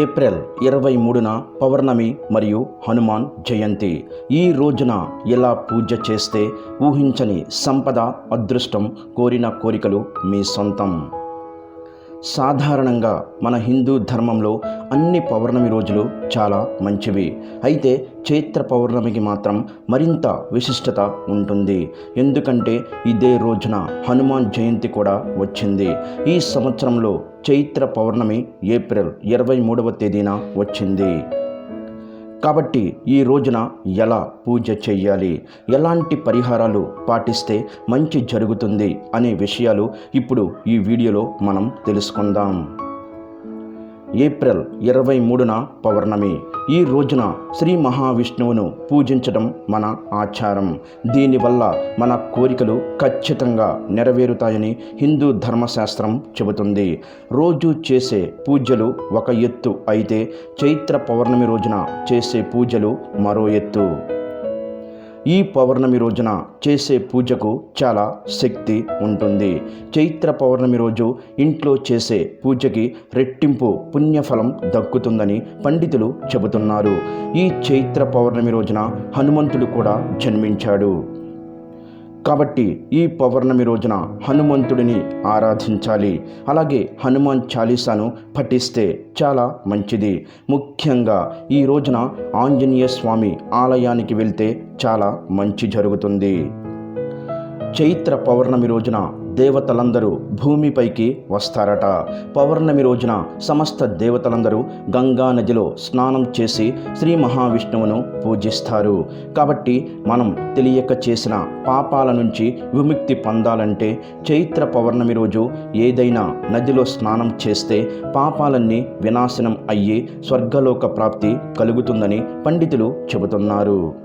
April ఇరవై మూడున పౌర్ణమి మరియు హనుమాన్ జయంతి. ఈ రోజున ఎలా పూజ చేస్తే ఊహించని సంపద అదృష్టం కోరిన కోరికలు మీ సొంతం. సాధారణంగా మన హిందూ ధర్మంలో అన్ని పౌర్ణమి రోజులు చాలా మంచివి. అయితే చైత్ర పౌర్ణమికి మాత్రం మరింత విశిష్టత ఉంటుంది. ఎందుకంటే ఇదే రోజున హనుమాన్ జయంతి కూడా వచ్చింది. ఈ సంవత్సరంలో చైత్ర పౌర్ణమి ఏప్రిల్ ఇరవై మూడవ తేదీన వచ్చింది. కాబట్టి ఈ రోజున ఎలా పూజ చేయాలి ఎలాంటి పరిహారాలు పాటిస్తే మంచి జరుగుతుంది? అనే విషయాలు ఇప్పుడు ఈ వీడియోలో మనం తెలుసుకుందాం. ఏప్రిల్ ఇరవై మూడున పౌర్ణమి. ఈ రోజున శ్రీ మహావిష్ణువును పూజించడం మన ఆచారం. దీనివల్ల మన కోరికలు ఖచ్చితంగా నెరవేరుతాయని హిందూ ధర్మశాస్త్రం చెబుతుంది. రోజు చేసే పూజలు ఒక ఎత్తు అయితే చైత్ర పౌర్ణమి రోజున చేసే పూజలు మరో ఎత్తు. ఈ పౌర్ణమి రోజున చేసే పూజకు చాలా శక్తి ఉంటుంది. చైత్ర పౌర్ణమి రోజు ఇంట్లో చేసే పూజకి రెట్టింపు పుణ్యఫలం దక్కుతుందని పండితులు చెబుతున్నారు. ఈ చైత్ర పౌర్ణమి రోజున హనుమంతుడు కూడా జన్మించాడు. కాబట్టి ఈ పౌర్ణమి రోజున హనుమంతుడిని ఆరాధించాలి. అలాగే హనుమాన్ చాలీసాను పఠిస్తే చాలా మంచిది. ముఖ్యంగా ఈ రోజున ఆంజనేయ స్వామి ఆలయానికి వెళ్తే చాలా మంచి జరుగుతుంది. చైత్ర పౌర్ణమి రోజున దేవతలందరూ భూమిపైకి వస్తారట. పౌర్ణమి రోజున సమస్త దేవతలందరూ గంగా నదిలో స్నానం చేసి శ్రీ మహావిష్ణువును పూజిస్తారు. కాబట్టి మనం తెలియక చేసిన పాపాల నుంచి విముక్తి పొందాలంటే చైత్ర పౌర్ణమి రోజు ఏదైనా నదిలో స్నానం చేస్తే పాపాలన్నీ వినాశనం అయ్యి స్వర్గలోక ప్రాప్తి కలుగుతుందని పండితులు చెబుతున్నారు.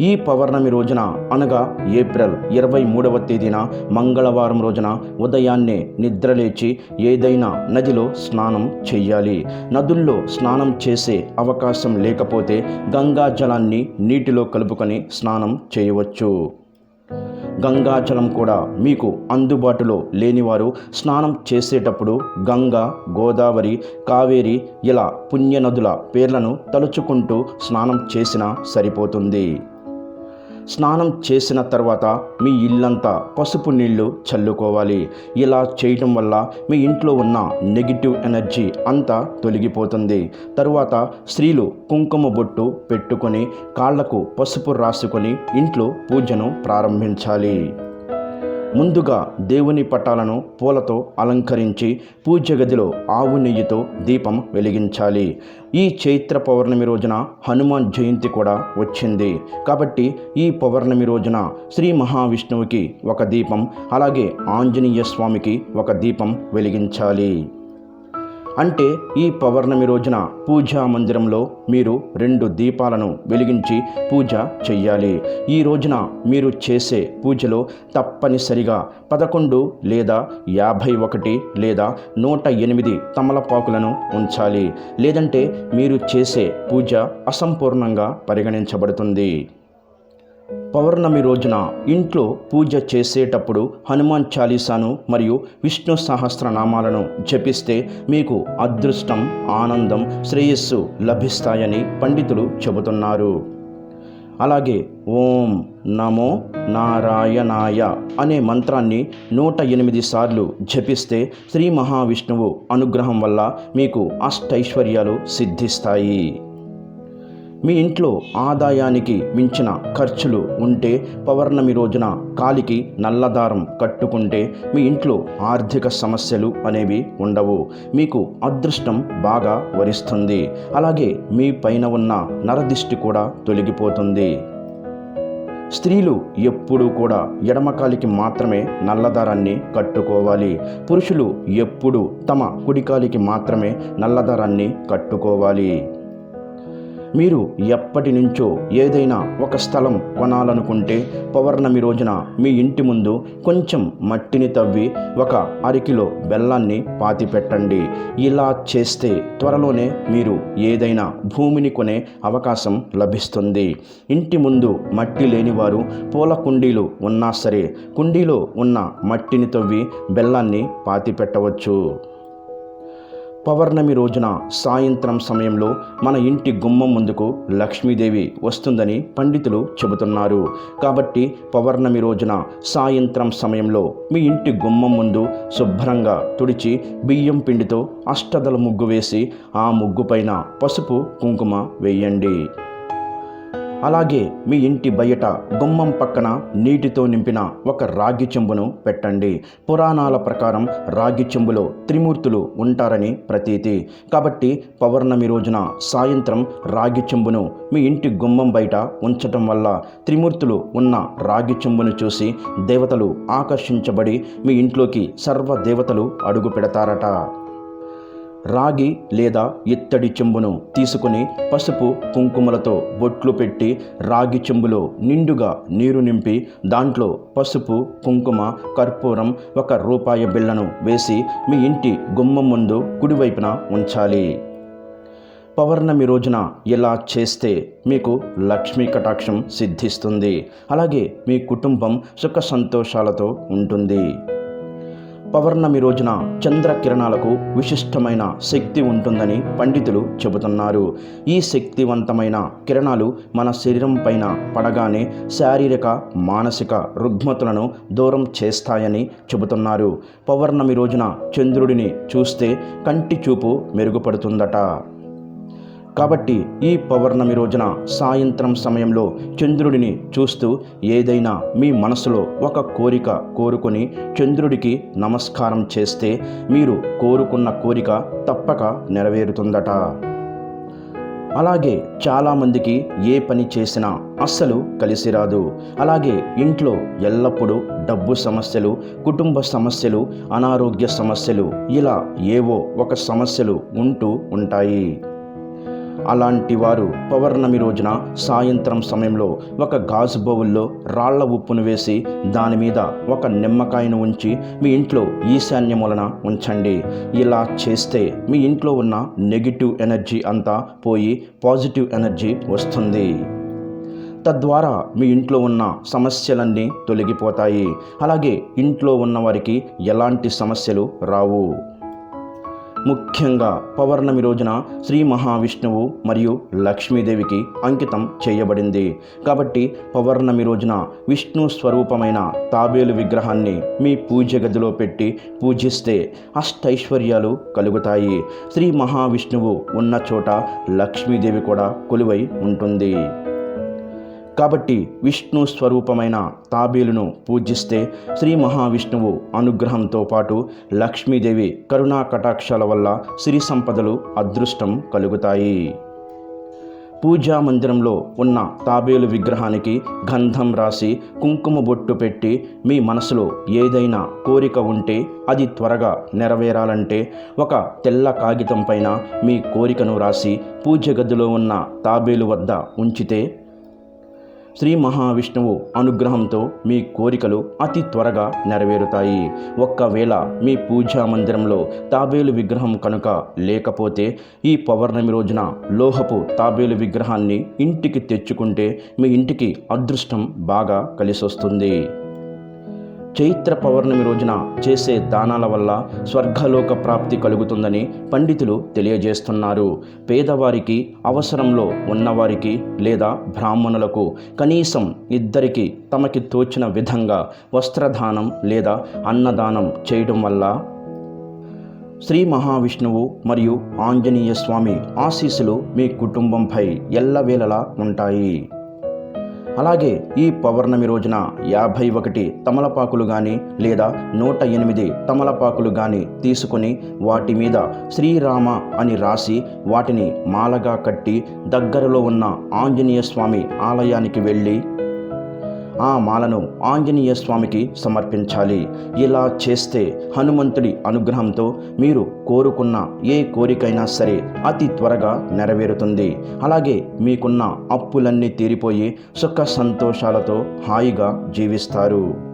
ఈ పౌర్ణమి రోజున అనగా ఏప్రిల్ ఇరవై మూడవ తేదీన మంగళవారం రోజున ఉదయాన్నే నిద్రలేచి ఏదైనా నదిలో స్నానం చెయ్యాలి. నదుల్లో స్నానం చేసే అవకాశం లేకపోతే గంగా జలాన్ని నీటిలో కలుపుకొని స్నానం చేయవచ్చు. గంగాజలం కూడా మీకు అందుబాటులో లేనివారు స్నానం చేసేటప్పుడు గంగా గోదావరి కావేరి ఇలా పుణ్యనదుల పేర్లను తలుచుకుంటూ స్నానం చేసినా సరిపోతుంది. స్నానం చేసిన తర్వాత మీ ఇల్లంతా పసుపు నీళ్ళు చల్లుకోవాలి. ఇలా చేయటం వల్ల మీ ఇంట్లో ఉన్న నెగిటివ్ ఎనర్జీ అంతా తొలగిపోతుంది. తరువాత స్త్రీలు కుంకుమ బొట్టు పెట్టుకొని కాళ్ళకు పసుపు రాసుకొని ఇంట్లో పూజను ప్రారంభించాలి. ముందుగా దేవుని పటాలను పూలతో అలంకరించి పూజ గదిలో ఆవు నెయ్యితో దీపం వెలిగించాలి. ఈ చైత్ర పౌర్ణమి రోజున హనుమాన్ జయంతి కూడా వచ్చింది. కాబట్టి ఈ పౌర్ణమి రోజున శ్రీ మహావిష్ణువుకి ఒక దీపం అలాగే ఆంజనేయ స్వామికి ఒక దీపం వెలిగించాలి. అంటే ఈ పౌర్ణమి రోజున పూజా మందిరంలో మీరు రెండు దీపాలను వెలిగించి పూజ చెయ్యాలి. ఈ రోజున మీరు చేసే పూజలో తప్పనిసరిగా పదకొండు లేదా యాభై ఒకటి లేదా నూట ఎనిమిది తమలపాకులను ఉంచాలి. లేదంటే మీరు చేసే పూజ అసంపూర్ణంగా పరిగణించబడుతుంది. పౌర్ణమి రోజున ఇంట్లో పూజ చేసేటప్పుడు హనుమాన్ చాలీసాను మరియు విష్ణు సహస్రనామాలను జపిస్తే మీకు అదృష్టం ఆనందం శ్రేయస్సు లభిస్తాయని పండితులు చెబుతున్నారు. అలాగే ఓం నమో నారాయణాయ అనే మంత్రాన్ని నూట ఎనిమిది సార్లు జపిస్తే శ్రీ మహావిష్ణువు అనుగ్రహం వల్ల మీకు అష్టైశ్వర్యాలు సిద్ధిస్తాయి. మీ ఇంట్లో ఆదాయానికి మించిన ఖర్చులు ఉంటే పౌర్ణమి రోజున కాలికి నల్లదారం కట్టుకుంటే మీ ఇంట్లో ఆర్థిక సమస్యలు అనేవి ఉండవు. మీకు అదృష్టం బాగా వరిస్తుంది. అలాగే మీ పైన ఉన్న నరదిష్టి కూడా తొలగిపోతుంది. స్త్రీలు ఎప్పుడూ కూడా ఎడమకాలికి మాత్రమే నల్లదారాన్ని కట్టుకోవాలి. పురుషులు ఎప్పుడూ తమ కుడికాలికి మాత్రమే నల్లదారాన్ని కట్టుకోవాలి. మీరు ఎప్పటి నుంచో ఏదైనా ఒక స్థలం కొనాలనుకుంటే పౌర్ణమి రోజున మీ ఇంటి ముందు కొంచెం మట్టిని తవ్వి ఒక అరకిలో బెల్లాన్ని పాతి పెట్టండి ఇలా చేస్తే త్వరలోనే మీరు ఏదైనా భూమిని కొనే అవకాశం లభిస్తుంది. ఇంటి ముందు మట్టి లేనివారు పూల కుండీలు ఉన్నా సరే కుండీలో ఉన్న మట్టిని తవ్వి బెల్లాన్ని పాతి పెట్టవచ్చు పౌర్ణమి రోజున సాయంత్రం సమయంలో మన ఇంటి గుమ్మం ముందుకు లక్ష్మీదేవి వస్తుందని పండితులు చెబుతున్నారు. కాబట్టి పౌర్ణమి రోజున సాయంత్రం సమయంలో మీ ఇంటి గుమ్మం ముందు శుభ్రంగా తుడిచి బియ్యం పిండితో అష్టదల ముగ్గు వేసి ఆ ముగ్గు పైన పసుపు కుంకుమ వేయండి. అలాగే మీ ఇంటి బయట గుమ్మం పక్కన నీటితో నింపిన ఒక రాగి చెంబును పెట్టండి. పురాణాల ప్రకారం రాగి చెంబులో త్రిమూర్తులు ఉంటారని ప్రతీతి. కాబట్టి పౌర్ణమి రోజున సాయంత్రం రాగి చెంబును మీ ఇంటి గుమ్మం బయట ఉంచటం వల్ల త్రిమూర్తులు ఉన్న రాగి చెంబును చూసి దేవతలు ఆకర్షించబడి మీ ఇంట్లోకి సర్వ దేవతలు అడుగు పెడతారట. రాగి లేదా ఇత్తడి చెంబును తీసుకుని పసుపు కుంకుమలతో బొట్లు పెట్టి రాగి చెంబులో నిండుగా నీరు నింపి దాంట్లో పసుపు కుంకుమ కర్పూరం ఒక రూపాయి బిళ్ళను వేసి మీ ఇంటి గుమ్మం ముందు కుడివైపున ఉంచాలి. పౌర్ణమి రోజున ఇలా చేస్తే మీకు లక్ష్మీ కటాక్షం సిద్ధిస్తుంది. అలాగే మీ కుటుంబం సుఖ సంతోషాలతో ఉంటుంది. పౌర్ణమి రోజున చంద్రకిరణాలకు విశిష్టమైన శక్తి ఉంటుందని పండితులు చెబుతున్నారు. ఈ శక్తివంతమైన కిరణాలు మన శరీరం పైన పడగానే శారీరక మానసిక రుగ్మతులను దూరం చేస్తాయని చెబుతున్నారు. పౌర్ణమి రోజున చంద్రుడిని చూస్తే కంటి చూపు మెరుగుపడుతుందట. కాబట్టి ఈ పౌర్ణమి రోజున సాయంత్రం సమయంలో చంద్రుడిని చూస్తూ ఏదైనా మీ మనసులో ఒక కోరిక కోరుకొని చంద్రుడికి నమస్కారం చేస్తే మీరు కోరుకున్న కోరిక తప్పక నెరవేరుతుందట. అలాగే చాలామందికి ఏ పని చేసినా అస్సలు కలిసి రాదు. అలాగే ఇంట్లో ఎల్లప్పుడూ డబ్బు సమస్యలు కుటుంబ సమస్యలు అనారోగ్య సమస్యలు ఇలా ఏవో ఒక సమస్యలు ఉంటూ ఉంటాయి. అలాంటి వారు పౌర్ణమి రోజున సాయంత్రం సమయంలో ఒక గాజు బౌల్లో రాళ్ళ ఉప్పును వేసి దాని మీద ఒక నిమ్మకాయను ఉంచి మీ ఇంట్లో ఈశాన్య మూలన ఉంచండి. ఇలా చేస్తే మీ ఇంట్లో ఉన్న నెగిటివ్ ఎనర్జీ అంతా పోయి పాజిటివ్ ఎనర్జీ వస్తుంది. తద్వారా మీ ఇంట్లో ఉన్న సమస్యలన్నీ తొలగిపోతాయి. అలాగే ఇంట్లో ఉన్న వారికి ఎలాంటి సమస్యలు రావు. ముఖ్యంగా పౌర్ణమి రోజున శ్రీ మహావిష్ణువు మరియు లక్ష్మీదేవికి అంకితం చేయబడింది. కాబట్టి పౌర్ణమి రోజున విష్ణు స్వరూపమైన తాబేలు విగ్రహాన్ని మీ పూజ గదిలో పెట్టి పూజిస్తే అష్టైశ్వర్యాలు కలుగుతాయి. శ్రీ మహావిష్ణువు ఉన్న చోట లక్ష్మీదేవి కూడా కొలువై ఉంటుంది. కాబట్టి విష్ణు స్వరూపమైన తాబేలును పూజిస్తే శ్రీ మహావిష్ణువు అనుగ్రహంతో పాటు లక్ష్మీదేవి కరుణా కటాక్షాల వల్ల సిరి సంపదలు అదృష్టం కలుగుతాయి. పూజా మందిరంలో ఉన్న తాబేలు విగ్రహానికి గంధం రాసి కుంకుమ బొట్టు పెట్టి మీ మనసులో ఏదైనా కోరిక ఉంటే అది త్వరగా నెరవేరాలంటే ఒక తెల్ల కాగితం పైన మీ కోరికను రాసి పూజ గదిలో ఉన్న తాబేలు వద్ద ఉంచితే శ్రీ మహావిష్ణువు అనుగ్రహంతో మీ కోరికలు అతి త్వరగా నెరవేరుతాయి. ఒక్కవేళ మీ పూజా మందిరంలో తాబేలు విగ్రహం కనుక లేకపోతే ఈ పౌర్ణమి రోజున లోహపు తాబేలు విగ్రహాన్ని ఇంటికి తెచ్చుకుంటే మీ ఇంటికి అదృష్టం బాగా కలిసొస్తుంది. చైత్ర పౌర్ణమి రోజున చేసే దానాల వల్ల స్వర్గలోక ప్రాప్తి కలుగుతుందని పండితులు తెలియజేస్తున్నారు. పేదవారికి అవసరంలో ఉన్నవారికి లేదా బ్రాహ్మణులకు కనీసం ఇద్దరికి తమకి తోచిన విధంగా వస్త్రదానం లేదా అన్నదానం చేయడం వల్ల శ్రీ మహావిష్ణువు మరియు ఆంజనేయ స్వామి ఆశీస్సులు మీ కుటుంబంపై ఎల్లవేళలా ఉంటాయి. అలాగే ఈ పౌర్ణమి రోజున యాభై ఒకటి తమలపాకులు కానీ లేదా నూట ఎనిమిది తమలపాకులు కానీ తీసుకొని వాటి మీద శ్రీరామ అని రాసి వాటిని మాలగా కట్టి దగ్గరలో ఉన్న ఆంజనేయ స్వామి ఆలయానికి వెళ్ళి ఆ మాలను ఆంజనేయ స్వామికి సమర్పించాలి. ఇలా చేస్తే హనుమంతుడి అనుగ్రహంతో మీరు కోరుకున్న ఏ కోరికైనా సరే అతి త్వరగా నెరవేరుతుంది. అలాగే మీకున్న అప్పులన్నీ తీరిపోయి సుఖ సంతోషాలతో హాయిగా జీవిస్తారు.